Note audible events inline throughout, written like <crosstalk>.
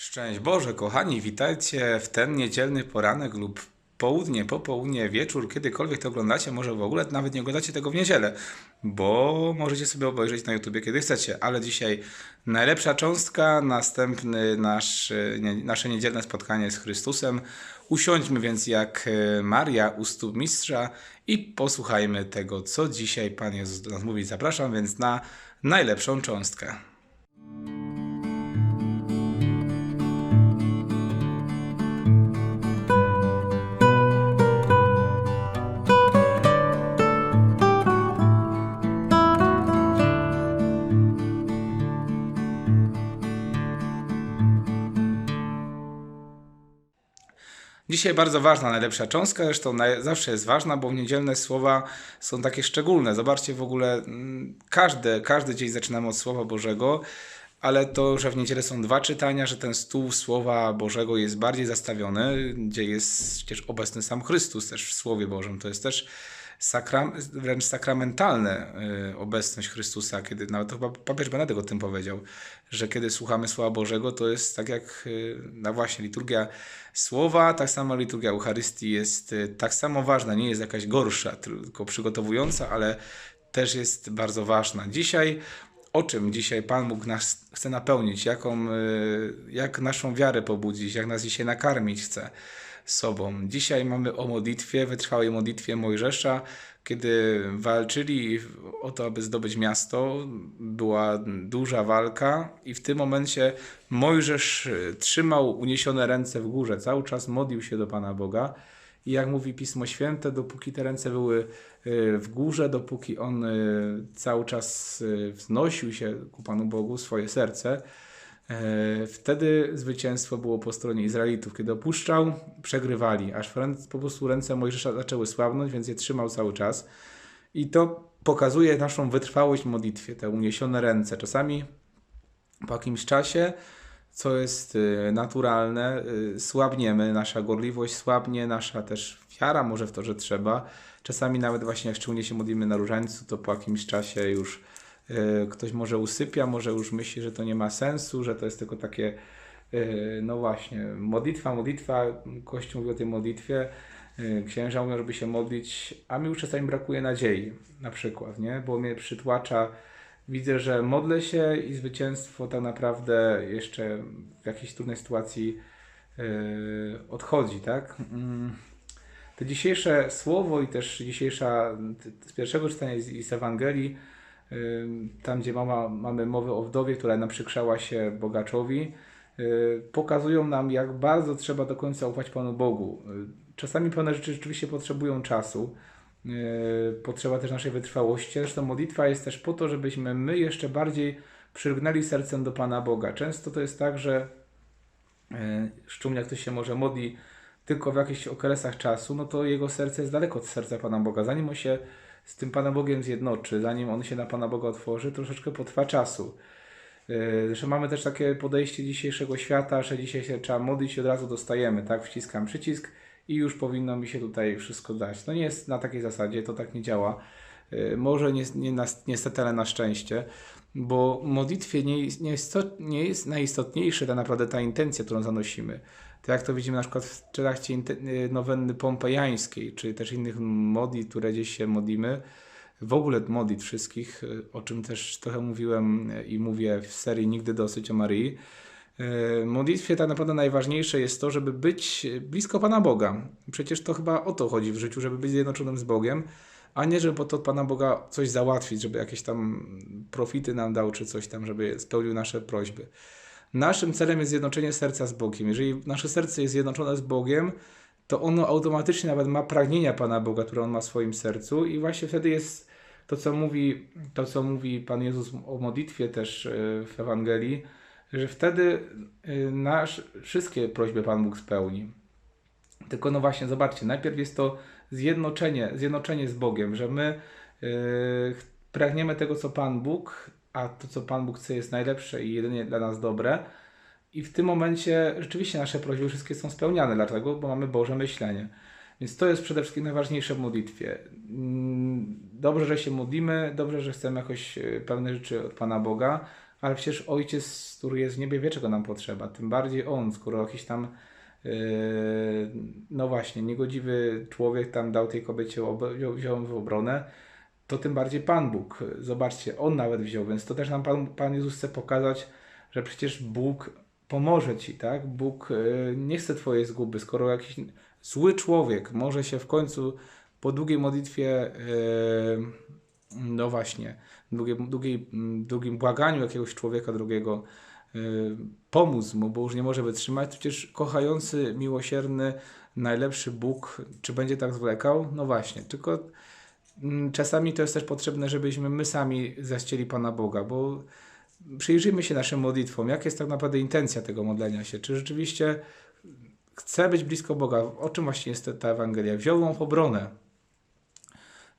Szczęść Boże, kochani, witajcie w ten niedzielny poranek lub południe, popołudnie, wieczór, kiedykolwiek to oglądacie, może w ogóle nawet nie oglądacie tego w niedzielę, bo możecie sobie obejrzeć na YouTubie kiedy chcecie, ale dzisiaj najlepsza cząstka, następny nasz, nie, nasze niedzielne spotkanie z Chrystusem. Usiądźmy więc jak e, Maria u stóp mistrza i posłuchajmy tego, co dzisiaj Pan Jezus do nas mówi. Zapraszam więc na najlepszą cząstkę. Dzisiaj bardzo ważna, najlepsza cząstka, zresztą zawsze jest ważna, bo w niedzielne słowa są takie szczególne. Zobaczcie w ogóle, mm, każde, każdy dzień zaczynamy od Słowa Bożego, ale to, że w niedzielę są dwa czytania, że ten stół Słowa Bożego jest bardziej zastawiony, gdzie jest przecież obecny sam Chrystus też w Słowie Bożym. To jest też sakram, wręcz sakramentalne y, obecność Chrystusa, kiedy nawet chyba papież Benedykt o tym powiedział, że kiedy słuchamy Słowa Bożego, to jest tak jak y, no właśnie liturgia Słowa, tak samo liturgia Eucharystii jest y, tak samo ważna, nie jest jakaś gorsza, tylko przygotowująca, ale też jest bardzo ważna. Dzisiaj o czym dzisiaj Pan Bóg nas chce napełnić, jaką, y, jak naszą wiarę pobudzić, jak nas dzisiaj nakarmić chce sobą. Dzisiaj mamy o modlitwie, wytrwałej modlitwie Mojżesza, kiedy walczyli o to, aby zdobyć miasto. Była duża walka i w tym momencie Mojżesz y, trzymał uniesione ręce w górze, cały czas modlił się do Pana Boga. I jak mówi Pismo Święte, dopóki te ręce były y, w górze, dopóki on y, cały czas y, wznosił się ku Panu Bogu, swoje serce, wtedy zwycięstwo było po stronie Izraelitów. Kiedy opuszczał, przegrywali, aż po prostu ręce Mojżesza zaczęły słabnąć, więc je trzymał cały czas. I to pokazuje naszą wytrwałość w modlitwie, te uniesione ręce. Czasami po jakimś czasie co jest y, naturalne, y, słabniemy, nasza gorliwość słabnie, nasza też wiara może w to, że trzeba. Czasami nawet właśnie jak szczególnie się modlimy na różańcu, to po jakimś czasie już y, ktoś może usypia, może już myśli, że to nie ma sensu, że to jest tylko takie, no właśnie, modlitwa, modlitwa, Kościół mówi o tej modlitwie, księża mówią, żeby się modlić, a mi już czasami brakuje nadziei, na przykład, nie? bo mnie przytłacza widzę, że modlę się i zwycięstwo tak naprawdę jeszcze w jakiejś trudnej sytuacji yy, odchodzi, tak? Mm. To dzisiejsze słowo i też dzisiejsza, z pierwszego czytania z, Ewangelii, yy, tam gdzie mama, mamy mowę o wdowie, która naprzykrzała się bogaczowi, yy, pokazują nam, jak bardzo trzeba do końca ufać Panu Bogu. Czasami pewne rzeczy rzeczywiście potrzebują czasu, potrzeba też naszej wytrwałości. Zresztą modlitwa jest też po to, żebyśmy my jeszcze bardziej przylgnęli sercem do Pana Boga. Często to jest tak, że yy, szczególnie jak ktoś się może modli tylko w jakichś okresach czasu, no to jego serce jest daleko od serca Pana Boga. Zanim on się z tym Panem Bogiem zjednoczy, zanim on się na Pana Boga otworzy, troszeczkę potrwa czasu. Yy, zresztą mamy też takie podejście dzisiejszego świata, że dzisiaj się trzeba modlić i od razu dostajemy, tak? Wciskam przycisk i już powinno mi się tutaj wszystko dać. No nie jest na takiej zasadzie, to tak nie działa. Y, może nie, nie, niestety, ale na szczęście, bo modlitwie nie, nie, jest, nie jest najistotniejsza tak naprawdę ta intencja, którą zanosimy. Tak jak to widzimy na przykład w trakcie y, nowenny pompejańskiej, czy też innych modlitw, które gdzieś się modlimy, w ogóle modlitw wszystkich, y, o czym też trochę mówiłem i mówię w serii Nigdy dosyć o Maryi, w modlitwie tak naprawdę najważniejsze jest to, żeby być blisko Pana Boga. Przecież to chyba o to chodzi w życiu, żeby być zjednoczonym z Bogiem, a nie żeby pod Pana Boga coś załatwić, żeby jakieś tam profity nam dał, czy coś tam, żeby spełnił nasze prośby. Naszym celem jest zjednoczenie serca z Bogiem. Jeżeli nasze serce jest zjednoczone z Bogiem, to ono automatycznie nawet ma pragnienia Pana Boga, które on ma w swoim sercu i właśnie wtedy jest to, co mówi, to, co mówi Pan Jezus o modlitwie też e, w Ewangelii, że wtedy y, nasz, wszystkie prośby Pan Bóg spełni. Tylko no właśnie, zobaczcie, najpierw jest to zjednoczenie, zjednoczenie z Bogiem, że my yy, pragniemy tego, co Pan Bóg, a to, co Pan Bóg chce, jest najlepsze i jedynie dla nas dobre. I w tym momencie rzeczywiście nasze prośby wszystkie są spełniane, dlatego, bo mamy Boże myślenie. Więc to jest przede wszystkim najważniejsze w modlitwie. Mm, dobrze, że się modlimy, dobrze, że chcemy jakoś y, pewne rzeczy od Pana Boga, ale przecież Ojciec, który jest w niebie, wie czego nam potrzeba. Tym bardziej On, skoro jakiś tam yy, no właśnie, niegodziwy człowiek tam dał tej kobiecie, ob- wziął- w obronę, to tym bardziej Pan Bóg. Zobaczcie, On nawet wziął, więc to też nam Pan, Pan Jezus chce pokazać, że przecież Bóg pomoże Ci, tak? Bóg y, nie chce Twojej zguby, skoro jakiś zły człowiek może się w końcu po długiej modlitwie, y, no właśnie, długiej, mm, długim błaganiu jakiegoś człowieka drugiego, y, pomóc mu, bo już nie może wytrzymać, przecież kochający, miłosierny, najlepszy Bóg, czy będzie tak zwlekał? No właśnie, tylko Mm, Czasami to jest też potrzebne, żebyśmy my sami zachcieli Pana Boga, bo przyjrzyjmy się naszym modlitwom. Jak jest tak naprawdę intencja tego modlenia się? Czy rzeczywiście chcę być blisko Boga? O czym właśnie jest ta Ewangelia? Wziął ją w obronę.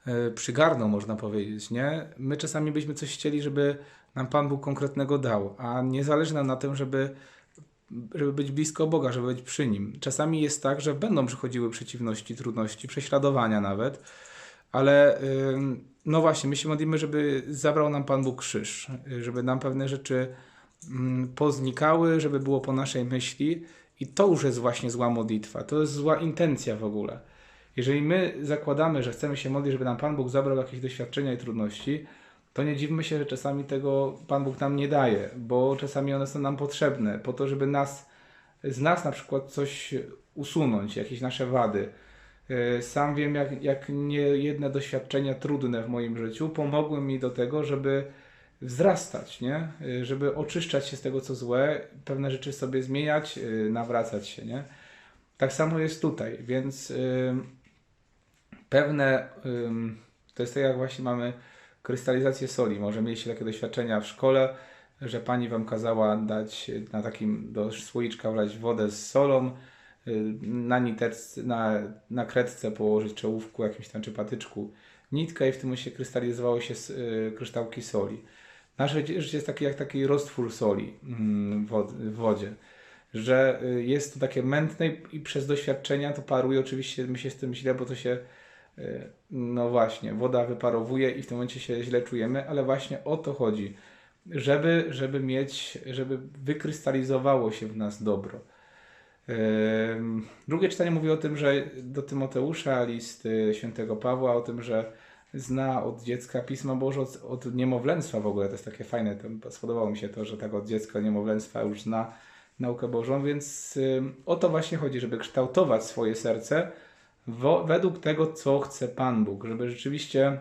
E, Przygarnął, można powiedzieć, nie? My czasami byśmy coś chcieli, żeby nam Pan Bóg konkretnego dał, a nie zależy nam na tym, żeby żeby być blisko Boga, żeby być przy Nim. Czasami jest tak, że będą przychodziły przeciwności, trudności, prześladowania nawet, ale no właśnie, my się modlimy, żeby zabrał nam Pan Bóg krzyż, żeby nam pewne rzeczy poznikały, żeby było po naszej myśli i to już jest właśnie zła modlitwa, to jest zła intencja w ogóle. Jeżeli my zakładamy, że chcemy się modlić, żeby nam Pan Bóg zabrał jakieś doświadczenia i trudności, to nie dziwmy się, że czasami tego Pan Bóg nam nie daje, bo czasami one są nam potrzebne po to, żeby nas, z nas na przykład coś usunąć, jakieś nasze wady. E, Sam wiem, jak, jak niejedne doświadczenia trudne w moim życiu pomogły mi do tego, żeby wzrastać, nie? E, żeby oczyszczać się z tego, co złe, pewne rzeczy sobie zmieniać, e, nawracać się, nie? Tak samo jest tutaj, więc pewne, to jest tak jak właśnie mamy krystalizację soli. Może mieliście takie doświadczenia w szkole, że pani wam kazała dać na takim do słoiczka wlać wodę z solą, y, na niteczce, na, na kredce położyć czołówku jakimś tam czy patyczku nitkę i w tym momencie krystalizowało się y, kryształki soli. Nasze życie jest takie jak taki roztwór soli mm, w wod- w wodzie, że y, jest to takie mętne i- przez doświadczenia to paruje. Oczywiście my się z tym źle, bo to się no właśnie, woda wyparowuje i w tym momencie się źle czujemy, ale właśnie o to chodzi, żeby, żeby mieć, żeby wykrystalizowało się w nas dobro. Ym, Drugie czytanie mówi o tym, że do Tymoteusza, list y, świętego Pawła, o tym, że zna od dziecka Pisma Boże, od, od niemowlęctwa w ogóle. To jest takie fajne. To, spodobało mi się to, że tak od dziecka, niemowlęctwa już zna naukę Bożą, więc o to właśnie chodzi, żeby kształtować swoje serce według tego, co chce Pan Bóg, żeby rzeczywiście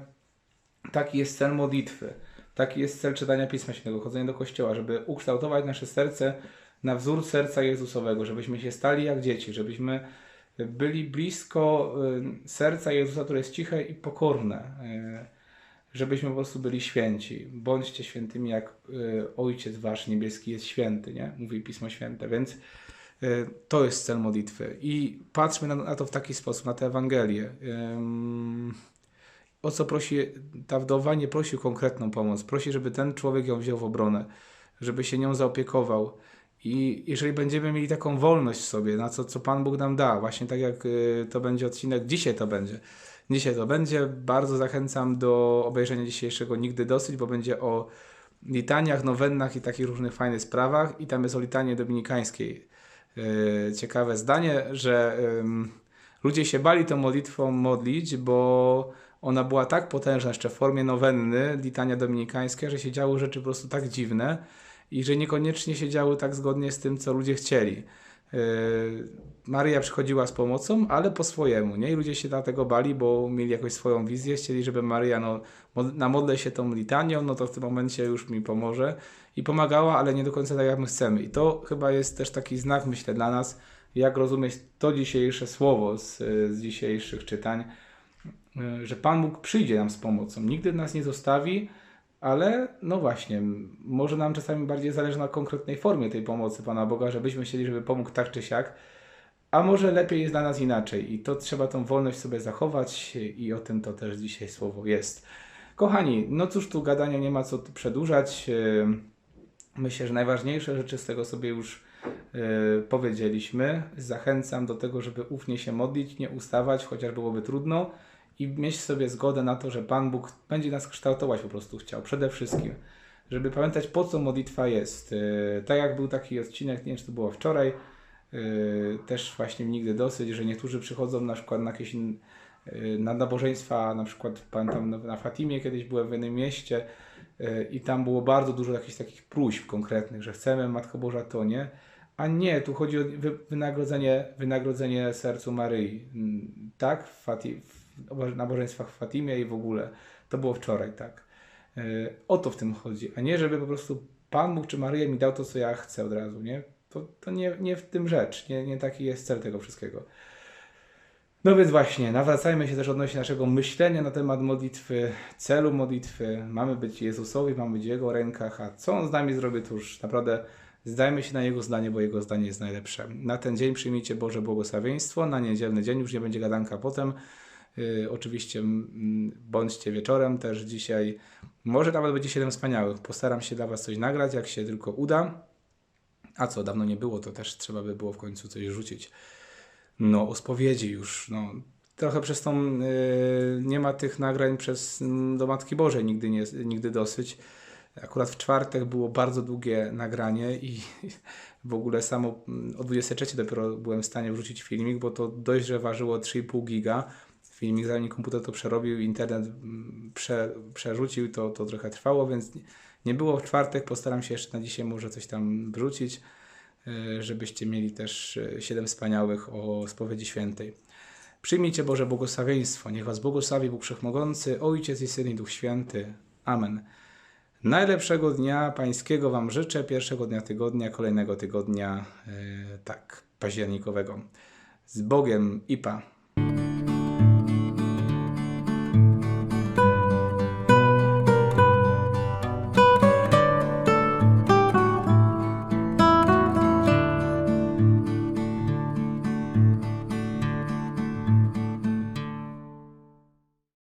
taki jest cel modlitwy, taki jest cel czytania Pisma Świętego, chodzenia do Kościoła, żeby ukształtować nasze serce na wzór serca Jezusowego, żebyśmy się stali jak dzieci, żebyśmy byli blisko y, serca Jezusa, które jest ciche i pokorne, y, żebyśmy po prostu byli święci. Bądźcie świętymi, jak y, Ojciec Wasz Niebieski jest święty, nie? Mówi Pismo Święte, więc to jest cel modlitwy. I patrzmy na, to w taki sposób, na tę Ewangelię. O co prosi ta wdowa? Nie prosi o konkretną pomoc. Prosi, żeby ten człowiek ją wziął w obronę, żeby się nią zaopiekował. I jeżeli będziemy mieli taką wolność w sobie, na co, co Pan Bóg nam da, właśnie tak jak y, to będzie odcinek, dzisiaj to będzie. Dzisiaj to będzie. Bardzo zachęcam do obejrzenia dzisiejszego Nigdy Dosyć, bo będzie o litaniach, nowennach i takich różnych fajnych sprawach. I tam jest o litanie dominikańskiej. Yy, ciekawe zdanie, że ludzie się bali tą modlitwą modlić, bo ona była tak potężna jeszcze w formie nowenny, litania dominikańskie, że się działy rzeczy po prostu tak dziwne i że niekoniecznie się działy tak zgodnie z tym, co ludzie chcieli. Maryja przychodziła z pomocą, ale po swojemu, nie? I ludzie się dlatego bali, bo mieli jakąś swoją wizję, chcieli, żeby Maryja, no, mod- namodlę się tą litanią, no to w tym momencie już mi pomoże. I pomagała, ale nie do końca tak, jak my chcemy. I to chyba jest też taki znak, myślę, dla nas, jak rozumieć to dzisiejsze słowo z, z dzisiejszych czytań, yy, że Pan Bóg przyjdzie nam z pomocą. Nigdy nas nie zostawi, ale no właśnie, może nam czasami bardziej zależy na konkretnej formie tej pomocy Pana Boga, żebyśmy chcieli, żeby pomógł tak czy siak, a może lepiej jest dla nas inaczej i to trzeba tą wolność sobie zachować i o tym to też dzisiaj słowo jest. Kochani, no cóż tu gadania nie ma co tu przedłużać. Ym, Myślę, że najważniejsze rzeczy z tego sobie już y, powiedzieliśmy. Zachęcam do tego, żeby ufnie się modlić, nie ustawać, chociaż byłoby trudno i mieć sobie zgodę na to, że Pan Bóg będzie nas kształtować po prostu chciał. Przede wszystkim, żeby pamiętać po co modlitwa jest. Yy, Tak jak był taki odcinek, nie wiem czy to było wczoraj, też właśnie Nigdy Dosyć, że niektórzy przychodzą na przykład na jakieś yy, na nabożeństwa, na przykład pamiętam na- Fatimie kiedyś byłem w innym mieście yy, i tam było bardzo dużo jakichś takich próśb konkretnych, że chcemy Matko Boża to nie, a nie, tu chodzi o wy- wynagrodzenie, wynagrodzenie sercu Maryi, Mm, tak? W Fati, w nabożeństwach w Fatimie i w ogóle. To było wczoraj, tak. O to w tym chodzi, a nie żeby po prostu Pan Bóg czy Maryja mi dał to, co ja chcę od razu, nie? To, to nie, nie w tym rzecz, nie, nie taki jest cel tego wszystkiego. No więc właśnie, nawracajmy się też odnośnie naszego myślenia na temat modlitwy, celu modlitwy. Mamy być Jezusowi, mamy być w Jego rękach, a co On z nami zrobi, to już naprawdę zdajmy się na Jego zdanie, bo Jego zdanie jest najlepsze. Na ten dzień przyjmijcie Boże błogosławieństwo, na niedzielny dzień już nie będzie gadanka potem. Yy, oczywiście bądźcie wieczorem też dzisiaj. Może nawet będzie 7 wspaniałych. Postaram się dla Was coś nagrać, jak się tylko uda. A co, dawno nie było, to też trzeba by było w końcu coś rzucić. No, o spowiedzi już, no. Trochę przez tą, yy, nie ma tych nagrań przez mm, do Matki Bożej nigdy, nie, nigdy dosyć. Akurat w czwartek było bardzo długie nagranie i <laughs> w ogóle samo mm, o 23 dopiero byłem w stanie wrzucić filmik, bo to dość, że ważyło 3,5 giga. Filmik, zanim komputer to przerobił, internet mm, prze, przerzucił, to, to trochę trwało, więc nie- było w czwartek. Postaram się jeszcze na dzisiaj może coś tam wrzucić, yy, żebyście mieli też yy, 7 wspaniałych o spowiedzi świętej. Przyjmijcie Boże błogosławieństwo. Niech Was błogosławi Bóg Wszechmogący, Ojciec i Syn i Duch Święty. Amen. Najlepszego dnia pańskiego Wam życzę, pierwszego dnia tygodnia, kolejnego tygodnia, yy, tak, październikowego. Z Bogiem, IPA.